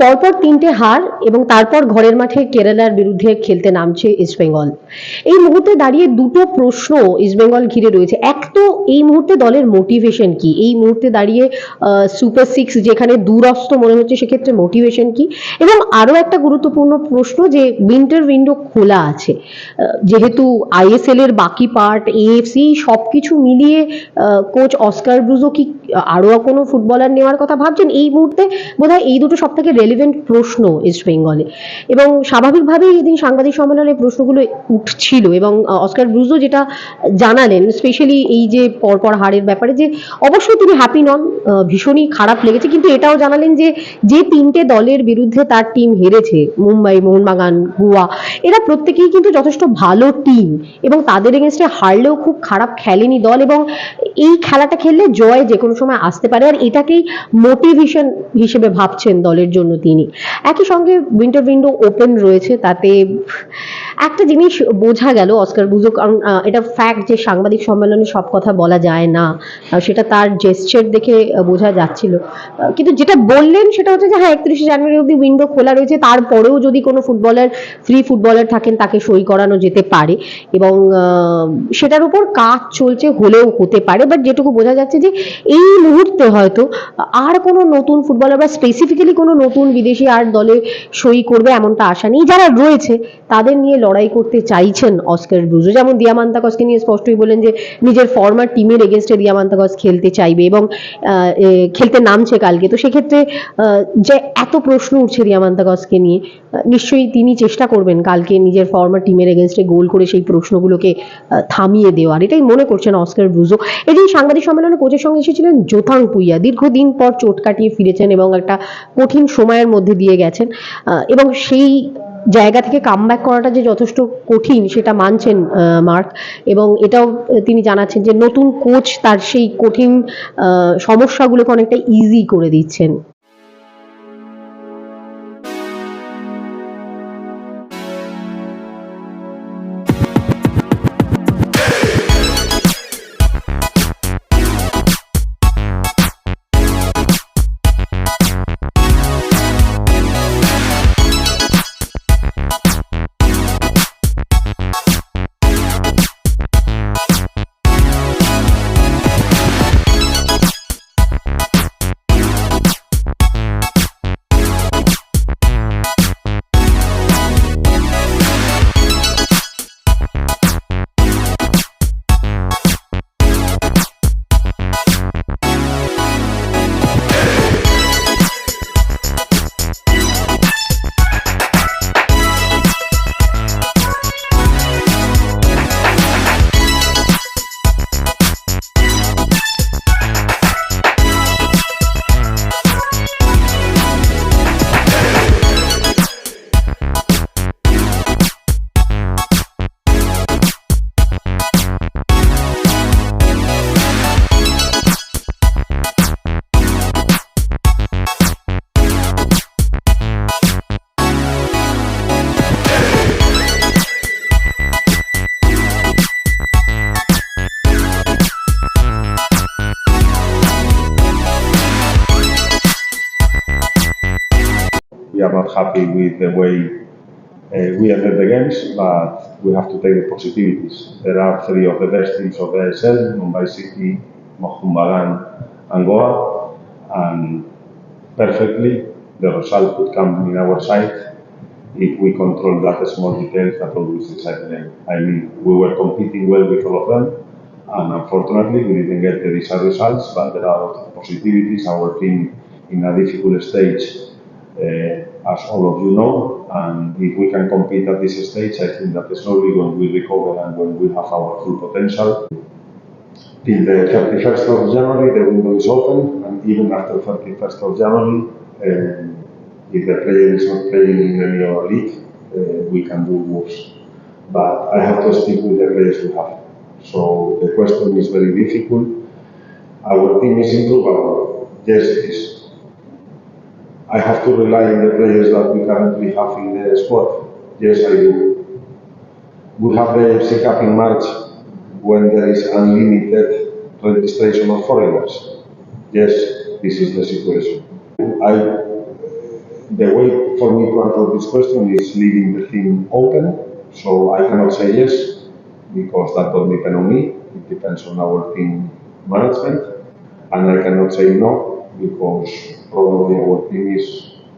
পরপর তিনটে হার এবং তারপর ঘরের মাঠে কেরালার বিরুদ্ধে খেলতে নামছে ইস্টবেঙ্গল এই মুহূর্তে দাঁড়িয়ে দুটো প্রশ্ন ইস্টবেঙ্গল ঘিরে রয়েছে। এক তো এই মুহূর্তে দলের মোটিভেশন কি? এই মুহূর্তে দাঁড়িয়ে সুপার সিক্স যেখানে দুরস্ত মনে হচ্ছে সেক্ষেত্রে মোটিভেশন কি? এবং আরও একটা গুরুত্বপূর্ণ প্রশ্ন যে উইন্টার উইন্ডো খোলা আছে। যেহেতু আইএসএল এর বাকি পার্ট এএফসি সবকিছু মিলিয়ে কোচ অস্কার ব্রুজো কি আরও কোনো ফুটবলার নেওয়ার কথা ভাবছেন? এই মুহূর্তে বোধহয় এই দুটো সব থেকে রেলিভেন্ট প্রশ্ন ইস্ট বেঙ্গলে এবং স্বাভাবিকভাবেই এদিন সাংবাদিক সম্মেলনে প্রশ্নগুলো উঠছিল এবং অস্কার ব্রুজো যেটা জানালেন স্পেশালি এই যে পরপর হারের ব্যাপারে যে অবশ্যই তিনি হ্যাপি নন ভীষণই খারাপ লেগেছে, কিন্তু এটাও জানালেন যে যে তিনটে দলের বিরুদ্ধে তার টিম হেরেছে, মুম্বাই, মোহনবাগান, গোয়া, এরা প্রত্যেকেই কিন্তু যথেষ্ট ভালো টিম এবং তাদের এগেনস্টে হারলেও খুব খারাপ খেলেনি দল এবং এই খেলাটা খেললে জয় যে কোনো সময় আসতে পারে। আর এটাকেই মোটিভেশন হিসেবে ভাবছেন দলের জন্য তিনি একই সঙ্গে উইন্টার উইন্ডো ওপেন রয়েছে, তাতে একটা জিনিস বোঝা গেল, অস্কার বুজো কারণ এটা ফ্যাক্ট যে সাংবাদিক সম্মেলনে সব কথা বলা যায় না সেটা তার জেস্টার দেখে বোঝা যাচ্ছিল। কিন্তু যেটা বললেন সেটা হচ্ছে যে হ্যাঁ একত্রিশে জানুয়ারি অব্দি উইন্ডো খোলা রয়েছে, তারপরেও যদি কোনো ফুটবলার ফ্রি ফুটবলার থাকেন, তাকে সই করানো যেতে পারে। এবং সেটার উপর কাজ চলছে, হলেও হতে পারে বাট যেটুকু বোঝা যাচ্ছে যে, এই মুহূর্তে হয়তো আর কোনো নতুন ফুটবলার বা স্পেসিফিক্যালি কোনো নতুন বিদেশি আর দলে সই করবে এমনটা আশা নেই। যারা রয়েছে, তাদের নিয়ে লড়াই করতে চাইছেন অস্কার ব্রুজো। যেমন দিয়ামান্তাকসকে নিয়ে স্পষ্টই বলেন যে, নিজের ফর্মার টিমের এগেনস্টে দিয়ামান্তাকস খেলতে চাইবে এবং খেলতে নামছে কালকে। তো সেক্ষেত্রে যে এত প্রশ্ন উঠছে দিয়ামান্তাকসকে নিয়ে নিশ্চয়ই তিনি চেষ্টা করবেন কালকে নিজের ফর্মার টিমের এগেনস্টে গোল করে সেই প্রশ্নগুলোকে থামিয়ে দেওয়ার। এটাই মনে করছেন অস্কার ব্রুজো। এদিন সাংবাদিক সম্মেলনে কোচের সঙ্গে এসেছিলেন জোথাং পুইয়া। দীর্ঘদিন পর চোট কাটিয়ে ফিরেছেন এবং একটা কঠিন সময়ের মধ্যে দিয়ে গেছেন এবং সেই জায়গা থেকে কামব্যাক করাটা যে যথেষ্ট কঠিন সেটা মানছেন মার্ক, এবং এটাও তিনি জানাচ্ছেন যে নতুন কোচ তার সেই কঠিন সমস্যাগুলোকে অনেকটা ইজি করে দিচ্ছেন। Happy with the way uh, we ended the games, but we have to take the positivities. There are three of the best teams of the ASL, Mumbai City, Mohun Bagan, and Goa, and perfectly the result could come in our side if we control that small details that always decide the game. I mean, we were competing well with all of them, and unfortunately we didn't get the desired results, but there are positivities. Our team in a difficult stage uh, as all of you know. And if we can compete at this stage, I think that slowly when we recover and when we have our full potential, till the 31st of January, the window is open, and even after 31st of January, um, if the player is not playing in any other league, uh, we can do worse. But I have to stick with the players we have. So the question is very difficult. Our team is improvable. Yes, it is. I have to rely on the players that we currently have in the squad. Yes, I do. We have the FC Cup in March when there is unlimited registration of foreigners. Yes, this is the situation. I the way for me to answer this question is leaving the thing open. So I cannot say yes because that don't depend on me. It depends on our team management. And I cannot say no because probably our team is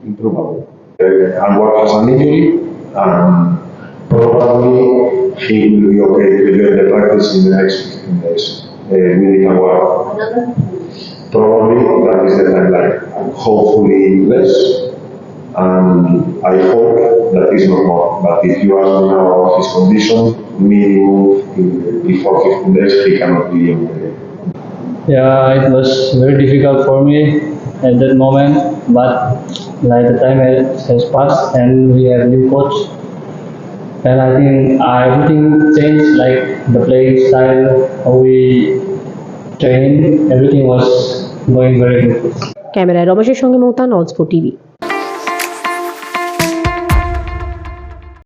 improvable. Uh, Anwar has an injury and probably he will be okay to get the practice in the next 15 days. Uh, we need Anwar Probably that is the timeline, and hopefully less. And I hope that is not more. But if you ask me now about his condition, minimum in- before 15 days, he cannot be on the Yeah, it was very difficult for me at that moment, but like the time has, has passed and we have new coach, and I think uh, everything changed. Like the playing style, how we train, everything was going very good. ক্যামেরায় রমেশের সঙ্গে মৌতান অজপো TV